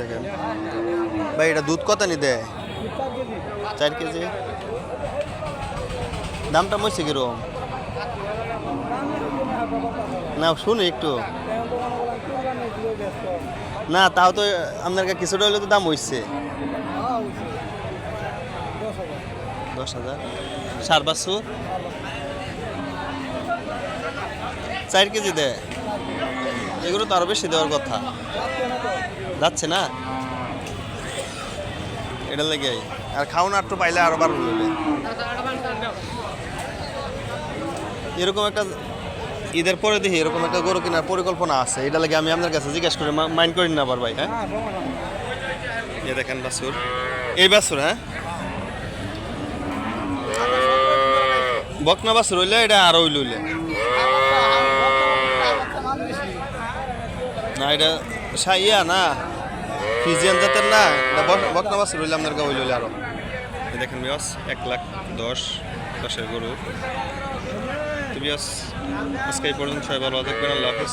দেখেন। ভাই, এটা দুধ কত নি দেয় চার কেজি। দামটা মরছে কীরকম? না, শুনি একটু। না, তাও তো আপনার কাছে কিছুটা হলে তো দাম হইছে। দশ হাজার। সার বাছুর। চার কেজি দেয় এগুলো তো আরও বেশি দেওয়ার কথা। যাচ্ছে না? এটা লেগে। আর খাওয়ানো একটু পাইলে আরও বার এরকম একটা ঈদের পরে দেখি, এরকম একটা গরু কেনার পরিকল্পনা আছে। এটা লাগে আমি আপনার কাছে জিজ্ঞেস করে মাইন্ড করি না আবার ভাই হ্যাঁ? দেখেন বাসুর এই বাসুর হ্যাঁ? বকনা বাসুর হইলে এটা আরও হইলে। না, এটা সা- ইয়া না? ফিজিয়ান জাতের না? বকনা বাসুর হইলে আপনার হইলে আরও। দেখেন বিয়াস এক লাখ দশ, দশের গরু। তুমি আজকে এই পর্যন্ত সবাই ভালো থাকবেন, আল্লাহ হাফিজ